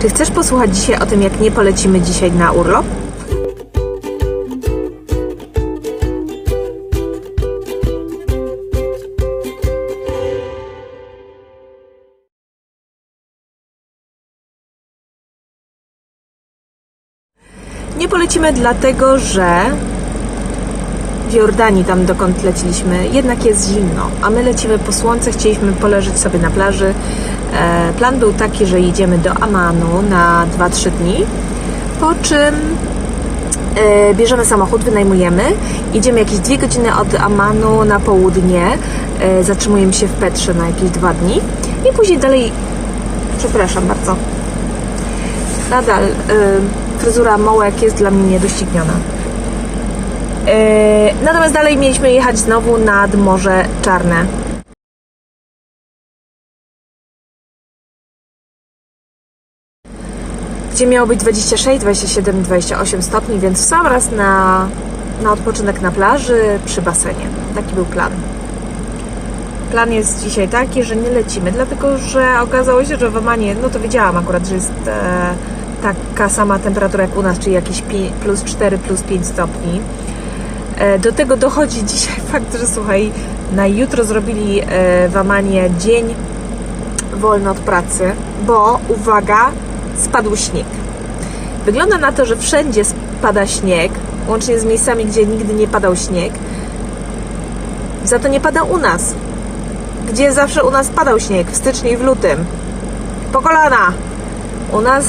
Czy chcesz posłuchać dzisiaj o tym, jak nie polecimy dzisiaj na urlop? Nie polecimy dlatego, że w Jordanii, tam dokąd leciliśmy, jednak jest zimno, a my lecimy po słońce, chcieliśmy poleżeć sobie na plaży. E, plan był taki, że jedziemy do Amanu na 2-3 dni, po czym e, bierzemy samochód, wynajmujemy, idziemy jakieś dwie godziny od Amanu na południe, e, zatrzymujemy się w Petrze na jakieś dwa dni i później dalej, przepraszam bardzo, nadal fryzura mołek jest dla mnie niedościgniona. Y, natomiast dalej mieliśmy jechać znowu nad Morze Czarne. Gdzie miało być 26, 27, 28 stopni, więc w sam raz na, na odpoczynek na plaży przy basenie. Taki był plan. Plan jest dzisiaj taki, że nie lecimy, dlatego że okazało się, że w Omanie, no to wiedziałam akurat, że jest e, taka sama temperatura jak u nas, czyli jakieś plus 4, plus 5 stopni. E, do tego dochodzi dzisiaj fakt, że słuchaj, na jutro zrobili e, w Amanie dzień wolny od pracy, bo uwaga, spadł śnieg. Wygląda na to, że wszędzie spada śnieg, łącznie z miejscami, gdzie nigdy nie padał śnieg. Za to nie pada u nas, gdzie zawsze u nas padał śnieg w styczniu i w lutym. Po kolana! U nas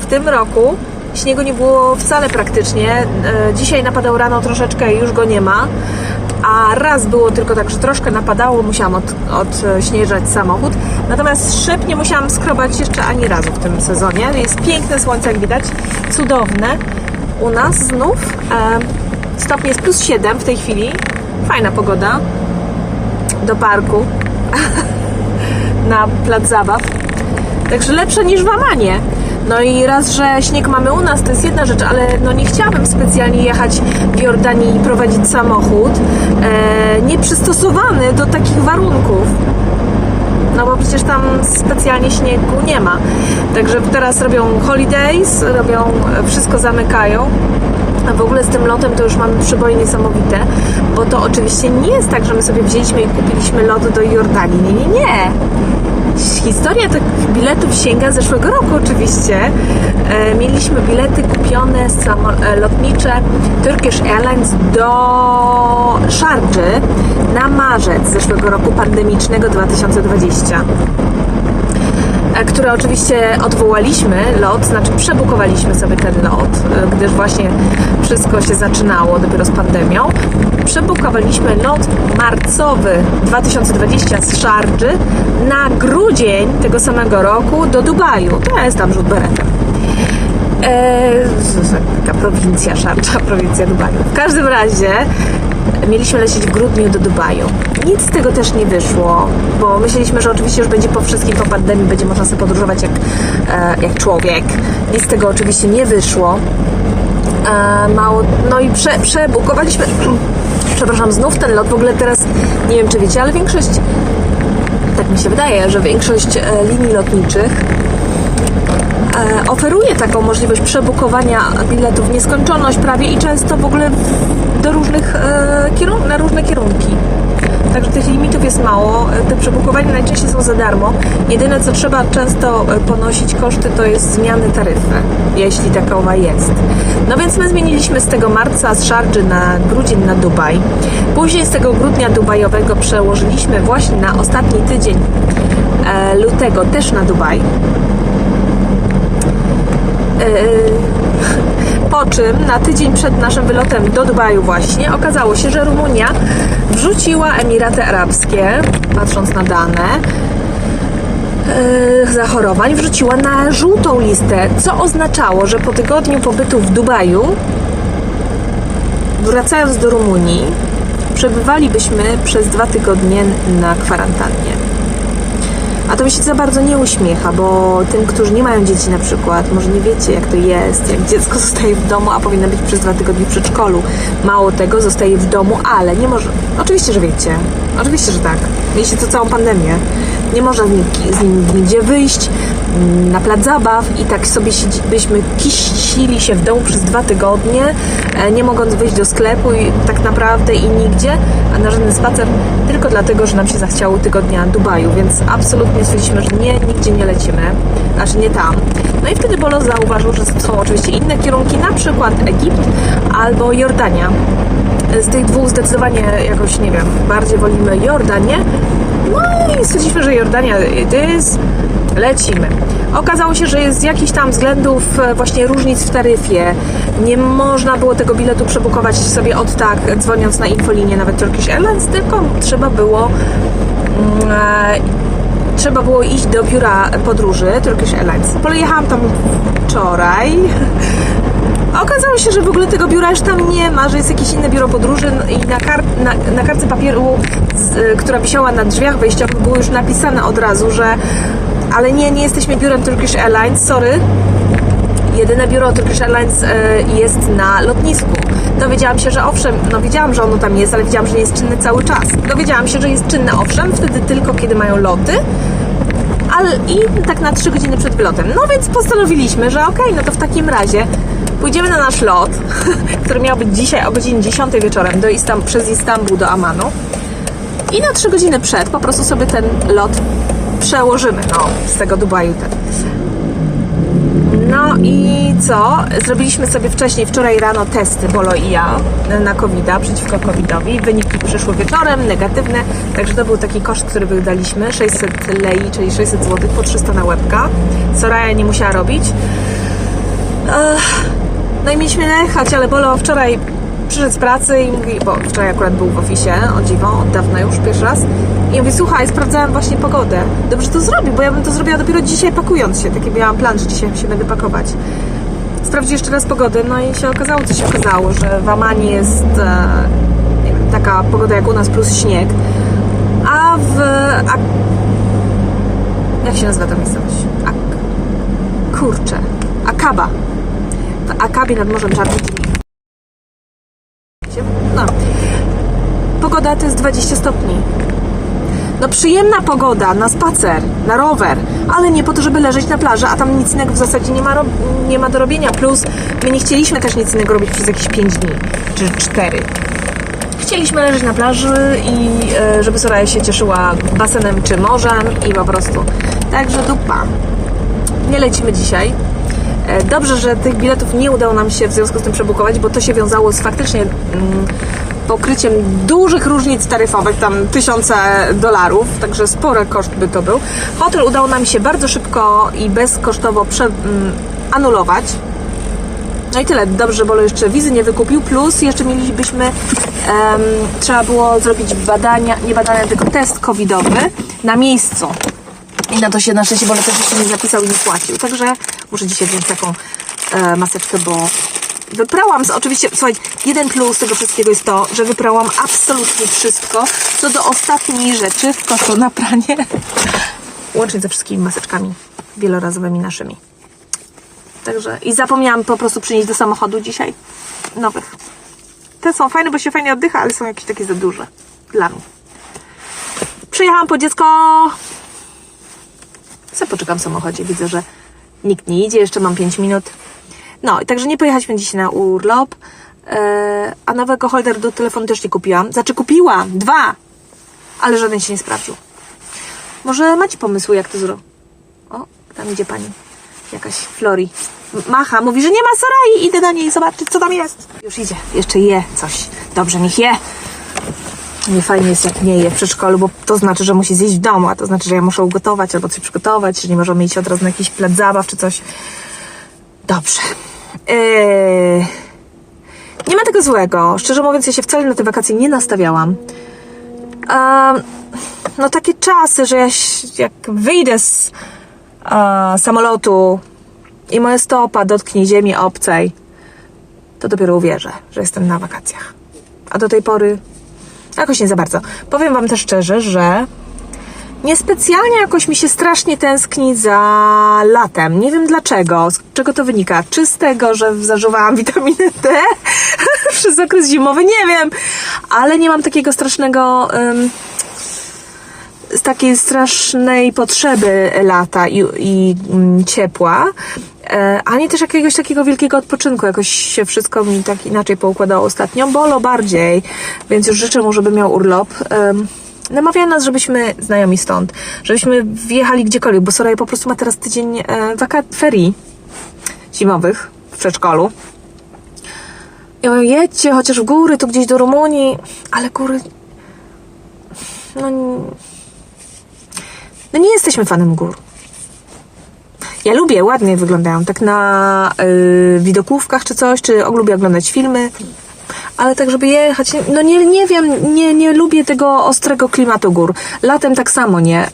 w tym roku śniegu nie było wcale praktycznie. E, Dzisiaj napadał rano troszeczkę i już go nie ma. A raz było tylko tak, że troszkę napadało, musiałam od, odśnieżać samochód. Natomiast szyb nie musiałam skrobać jeszcze ani razu w tym sezonie. Jest piękne słońce, jak widać, cudowne. U nas znów e, jest plus 7 w tej chwili. Fajna pogoda do parku na plac zabaw. Także lepsze niż w Amanie. No i raz, że śnieg mamy u nas, to jest jedna rzecz, ale no nie chciałabym specjalnie jechać w Jordanii i prowadzić samochód e, nieprzystosowany do takich warunków. No bo przecież tam specjalnie śniegu nie ma. Także teraz robią holidays, robią, wszystko zamykają. A w ogóle z tym lotem to już mamy przyboje niesamowite, bo to oczywiście nie jest tak, że my sobie wzięliśmy i kupiliśmy lot do Jordanii. Nie, nie, nie. Historia tych biletów sięga zeszłego roku oczywiście. E, mieliśmy bilety kupione e, lotnicze Turkish Airlines do Sharjah na marzec zeszłego roku pandemicznego 2020 e, które oczywiście odwołaliśmy lot, znaczy przebukowaliśmy sobie ten lot, e, gdyż właśnie wszystko się zaczynało dopiero z pandemią. Przebukowaliśmy lot marcowy 2020 z Sharjah na grudzień tego samego roku do Dubaju. To jest tam rzut beretem. Eee, prowincja Sharjah, prowincja Dubaju. W każdym razie mieliśmy lecieć w grudniu do Dubaju. Nic z tego też nie wyszło, bo myśleliśmy, że oczywiście już będzie po wszystkim, po pandemii będzie można sobie podróżować jak, e, jak człowiek. Nic z tego oczywiście nie wyszło. E, mało, no i prze, przebukowaliśmy, przepraszam, znów ten lot. W ogóle teraz nie wiem, czy wiecie, ale większość, tak mi się wydaje, że większość e, linii lotniczych oferuje taką możliwość przebukowania biletów w nieskończoność prawie i często w ogóle do różnych e, kierun- na różne kierunki. Także tych limitów jest mało. E, Te przebukowania najczęściej są za darmo. Jedyne co trzeba często e, ponosić koszty to jest zmiany taryfy, jeśli takowa jest. No więc my zmieniliśmy z tego marca z Sharjah na grudzień na Dubaj. Później z tego grudnia dubajowego przełożyliśmy właśnie na ostatni tydzień e, lutego też na Dubaj. Yy, Po czym na tydzień przed naszym wylotem do Dubaju właśnie okazało się, że Rumunia wrzuciła Emiraty Arabskie, patrząc na dane, yy, zachorowań, wrzuciła na żółtą listę, co oznaczało, że po tygodniu pobytu w Dubaju, wracając do Rumunii, przebywalibyśmy przez dwa tygodnie na kwarantannie. A to mi się za bardzo nie uśmiecha, bo tym, którzy nie mają dzieci na przykład, może nie wiecie jak to jest, jak dziecko zostaje w domu, a powinno być przez dwa tygodnie w przedszkolu. Mało tego, zostaje w domu, ale nie może... Oczywiście, że wiecie. Oczywiście, że tak. Mieliście to całą pandemię. Nie można z, nim- z nim nigdzie wyjść, mm, na plac zabaw i tak sobie byśmy kisili się w domu przez dwa tygodnie, e, nie mogąc wyjść do sklepu i tak naprawdę i nigdzie, a na żaden spacer tylko dlatego, że nam się zachciało tygodnia Dubaju, więc absolutnie stwierdziliśmy, że nie, nigdzie nie lecimy, znaczy nie tam. No i wtedy Bolo zauważył, że są oczywiście inne kierunki, na przykład Egipt albo Jordania. Z tych dwóch zdecydowanie jakoś, nie wiem, bardziej wolimy Jordanię. No i stwierdziliśmy, że Jordania it is, lecimy. Okazało się, że jest z jakichś tam względów e, właśnie różnic w taryfie. Nie można było tego biletu przebukować sobie od tak, dzwoniąc na infolinię, nawet Turkish Airlines, tylko trzeba było mm, e, trzeba było iść do biura podróży Turkish Airlines. Pojechałam tam wczoraj. Okazało się, że w ogóle tego biura już tam nie ma, że jest jakieś inne biuro podróży no i na, kar na, na kartce papieru, z, y, która wisiała na drzwiach wejściowych, było już napisane od razu, że ale nie, nie jesteśmy biurem Turkish Airlines, sorry. Jedyne biuro Turkish Airlines y, jest na lotnisku. Dowiedziałam się, że owszem, no wiedziałam, że ono tam jest, ale wiedziałam, że nie jest czynne cały czas. Dowiedziałam się, że jest czynne owszem, wtedy tylko kiedy mają loty, ale i tak na 3 godziny przed wylotem. No więc postanowiliśmy, że okej, no to w takim razie pójdziemy na nasz lot, który miał być dzisiaj o godzinie 10 wieczorem do Istam przez Istanbul do Amanu. I na 3 godziny przed po prostu sobie ten lot przełożymy, no, z tego Dubaju ten. No i co? Zrobiliśmy sobie wcześniej, wczoraj rano testy Bolo i ja na covid przeciwko COVID-owi. Wyniki przyszły wieczorem, negatywne, także to był taki koszt, który wydaliśmy, 600 lei, czyli 600 zł po 300 na łebka. Soraya nie musiała robić. Ech, No i mieliśmy jechać, ale Bolo wczoraj przyszedł z pracy i mówi, bo wczoraj akurat był w ofisie, o dziwo, od dawna już, pierwszy raz. I mówi, słuchaj, sprawdzałem właśnie pogodę. Dobrze to zrobił, bo ja bym to zrobiła dopiero dzisiaj pakując się. Taki miałam plan, że dzisiaj się będę pakować. Sprawdzi jeszcze raz pogodę, no i się okazało, co się okazało, że w Amanie jest e, taka pogoda jak u nas plus śnieg, a w... A, jak się nazywa ta miejscowość? Ak, kurczę. Akaba. W Akabie nad Morzem Czarnym. No. Pogoda to jest 20 stopni. No przyjemna pogoda na spacer, na rower, ale nie po to, żeby leżeć na plaży, a tam nic innego w zasadzie nie ma, nie ma do robienia. Plus my nie chcieliśmy też nic innego robić przez jakieś 5 dni, czy 4. Chcieliśmy leżeć na plaży i e, żeby Soraya się cieszyła basenem czy morzem i po prostu. Także dupa. Nie lecimy dzisiaj. E, Dobrze, że tych biletów nie udało nam się w związku z tym przebukować, bo to się wiązało z faktycznie mm, pokryciem dużych różnic taryfowych, tam tysiące dolarów, także spory koszt by to był. Hotel udało nam się bardzo szybko i bezkosztowo mm, anulować. No i tyle. Dobrze, Bolo jeszcze wizy nie wykupił. Plus jeszcze mielibyśmy, em, trzeba było zrobić badania, nie badania, tylko test covidowy na miejscu. I na to się na szczęście Bolo też jeszcze nie zapisał i nie płacił. Także muszę dzisiaj wziąć taką e, maseczkę, bo wyprałam, oczywiście, słuchaj, jeden plus tego wszystkiego jest to, że wyprałam absolutnie wszystko, co do ostatniej rzeczy w koszu na pranie. Łącznie ze wszystkimi maseczkami wielorazowymi naszymi. Także i zapomniałam po prostu przynieść do samochodu dzisiaj nowych. Te są fajne, bo się fajnie oddycha, ale są jakieś takie za duże dla mnie. Przyjechałam po dziecko. Co poczekam w samochodzie. Widzę, że nikt nie idzie, jeszcze mam 5 minut. No, i także nie pojechaliśmy dzisiaj na urlop. Eee, a nowego holder do telefonu też nie kupiłam. Znaczy kupiłam dwa, ale żaden się nie sprawdził. Może macie pomysły, jak to zrobić? O, tam idzie pani. Jakaś Flori. Macha, mówi, że nie ma Sarai. Idę do niej zobaczyć, co tam jest. Już idzie. Jeszcze je coś. Dobrze, niech je. Nie fajnie jest, jak nie je w przedszkolu, bo to znaczy, że musi zjeść w domu, a to znaczy, że ja muszę ugotować albo coś przygotować, że nie możemy iść od razu na jakiś plac zabaw czy coś. Dobrze. Yy... Nie ma tego złego. Szczerze mówiąc, ja się wcale na te wakacje nie nastawiałam. Em, no takie czasy, że ja jak wyjdę z samolotu i moja stopa dotknie ziemi obcej, to dopiero uwierzę, że jestem na wakacjach. A do tej pory jakoś nie za bardzo. Powiem Wam też szczerze, że niespecjalnie jakoś mi się strasznie tęskni za latem. Nie wiem dlaczego, z czego to wynika. Czy z tego, że zażywałam witaminy D przez okres zimowy? Nie wiem, ale nie mam takiego strasznego. em, z takiej strasznej potrzeby lata i, i mm, ciepła, e, ani też jakiegoś takiego wielkiego odpoczynku. Jakoś się wszystko mi tak inaczej poukładało ostatnio. Bolo bardziej, więc już życzę mu, żeby miał urlop. Em, Namawiają nas, żebyśmy znajomi stąd, żebyśmy wjechali gdziekolwiek, bo Soraya po prostu ma teraz tydzień e, waka- ferii zimowych w przedszkolu. I mówią, jedźcie chociaż w góry, tu gdzieś do Rumunii, ale góry... No, no nie jesteśmy fanem gór. Ja lubię, ładnie wyglądają, tak na y, widokówkach czy coś, czy lubię oglądać filmy, ale tak, żeby jechać, no nie, nie wiem, nie, nie lubię tego ostrego klimatu gór. Latem tak samo, nie?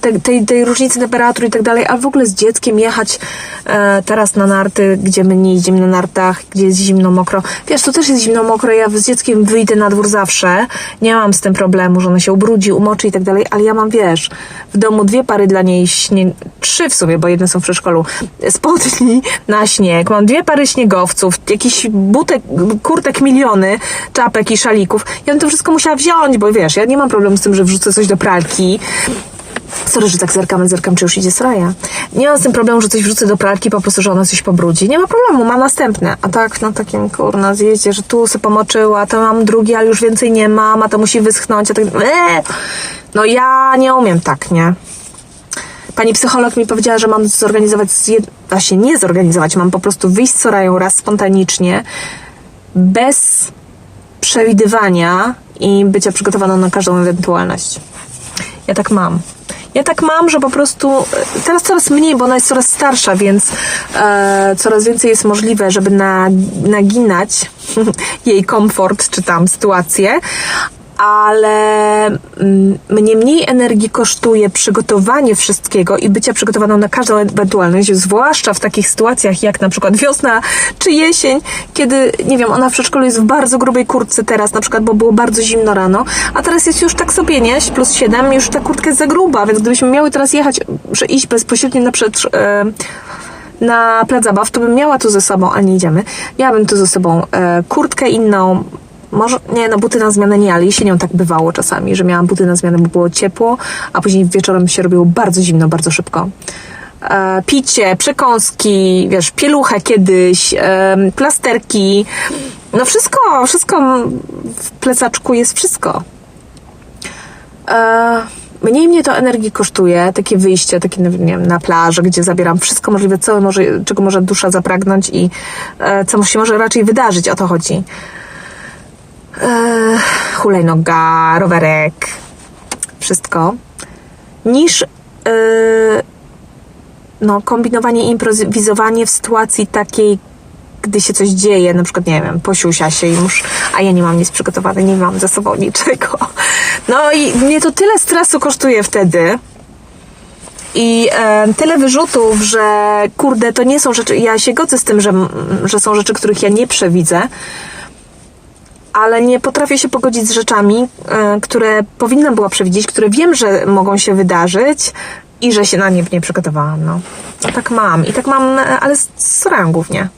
Tej, tej, tej różnicy temperatury i tak dalej, a w ogóle z dzieckiem jechać e, teraz na narty, gdzie my nie jeździmy na nartach, gdzie jest zimno, mokro. Wiesz, tu też jest zimno, mokro, ja z dzieckiem wyjdę na dwór zawsze, nie mam z tym problemu, że ono się ubrudzi, umoczy i tak dalej, ale ja mam, wiesz, w domu dwie pary dla niej, śnie... trzy w sumie, bo jedne są w przedszkolu, spodni na śnieg, mam dwie pary śniegowców, jakiś butek, kurtek miliony, czapek i szalików. Ja bym to wszystko musiała wziąć, bo wiesz, ja nie mam problemu z tym, że wrzucę coś do pralki, Sorry, że tak zerkam, zerkam, czy już idzie Soraya. Nie mam z tym problemu, że coś wrzucę do pralki, po prostu, że ona coś pobrudzi. Nie ma problemu, mam następne. A tak na takim, kurna, zjeździe, że tu sobie pomoczyła, to mam drugi, ale już więcej nie mam, a to musi wyschnąć, a tak... Eee! No ja nie umiem tak, nie? Pani psycholog mi powiedziała, że mam zorganizować, zjed... właśnie nie zorganizować, mam po prostu wyjść z Sorają raz spontanicznie, bez przewidywania i bycia przygotowaną na każdą ewentualność. Ja tak mam. Ja tak mam, że po prostu e, teraz coraz mniej, bo ona jest coraz starsza, więc e, coraz więcej jest możliwe, żeby na, naginać jej komfort czy tam sytuację, ale mm, mnie mniej energii kosztuje przygotowanie wszystkiego i bycia przygotowaną na każdą ewentualność, zwłaszcza w takich sytuacjach jak na przykład wiosna czy jesień, kiedy, nie wiem, ona w przedszkolu jest w bardzo grubej kurtce teraz, na przykład, bo było bardzo zimno rano, a teraz jest już tak sobie, nie? Plus 7, już ta kurtka jest za gruba, więc gdybyśmy miały teraz jechać, iść bezpośrednio na przedsz... E, na plac zabaw, to bym miała tu ze sobą, ale nie idziemy. Miałabym tu ze sobą e, kurtkę inną, może, nie, no buty na zmianę nie, ale jesienią tak bywało czasami, że miałam buty na zmianę, bo było ciepło, a później wieczorem się robiło bardzo zimno, bardzo szybko. E, picie, przekąski, wiesz, pieluchę kiedyś, e, plasterki, no wszystko, wszystko w plecaczku jest wszystko. E, mniej mnie to energii kosztuje, takie wyjście, takie, nie wiem, na plażę, gdzie zabieram wszystko możliwe, co może, czego może dusza zapragnąć i e, co się może raczej wydarzyć, o to chodzi. E, hulajnoga, rowerek, wszystko, niż e, no, kombinowanie improwizowanie w sytuacji takiej, gdy się coś dzieje, na przykład, nie wiem, posiusia się i musz, a ja nie mam nic przygotowane, nie mam ze sobą niczego. No i mnie to tyle stresu kosztuje wtedy, i e, tyle wyrzutów, że kurde, to nie są rzeczy. Ja się godzę z tym, że, że są rzeczy, których ja nie przewidzę, ale nie potrafię się pogodzić z rzeczami, e, które powinnam była przewidzieć, które wiem, że mogą się wydarzyć i że się na nie nie przygotowałam. No, tak mam. I tak mam, e, ale z, z głównie.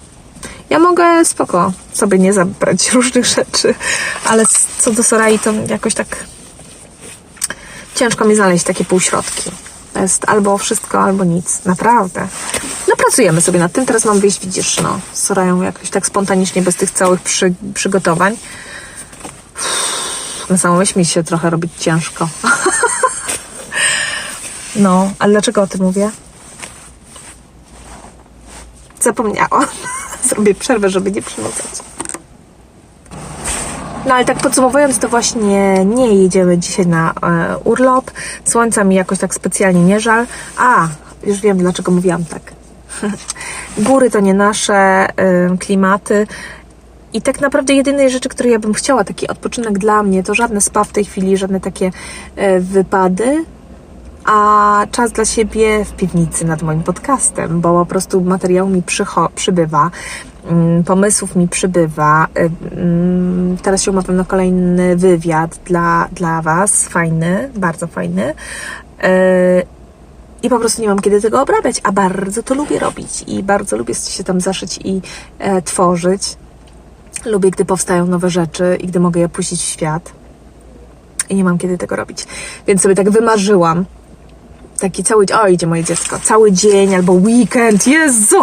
Ja mogę spoko sobie nie zabrać różnych rzeczy, ale co do Sorai to jakoś tak ciężko mi znaleźć takie półśrodki. To jest albo wszystko, albo nic. Naprawdę. No pracujemy sobie nad tym. Teraz mam wyjść, widzisz, no, z Sorają jakoś tak spontanicznie, bez tych całych przy, przygotowań. Na samą mi się trochę robić ciężko. No, ale dlaczego o tym mówię? Zapomniałam. Zrobię przerwę, żeby nie przynudzać. No ale tak podsumowując, to właśnie nie jedziemy dzisiaj na e, urlop. Słońca mi jakoś tak specjalnie nie żal. A, już wiem dlaczego mówiłam tak. Góry to nie nasze e, klimaty. I tak naprawdę jedynej rzeczy, które ja bym chciała, taki odpoczynek dla mnie, to żadne spa w tej chwili, żadne takie e, wypady, a czas dla siebie w piwnicy nad moim podcastem, bo po prostu materiału mi przybywa, mm, pomysłów mi przybywa. y, mm, Teraz się umawiam na kolejny wywiad dla, dla Was, fajny, bardzo fajny. Y, I po prostu nie mam kiedy tego obrabiać, a bardzo to lubię robić i bardzo lubię się tam zaszyć i e, tworzyć. Lubię, gdy powstają nowe rzeczy i gdy mogę je puścić w świat. i nie mam kiedy tego robić. Więc sobie tak wymarzyłam taki cały, o idzie moje dziecko, cały dzień albo weekend, Jezu!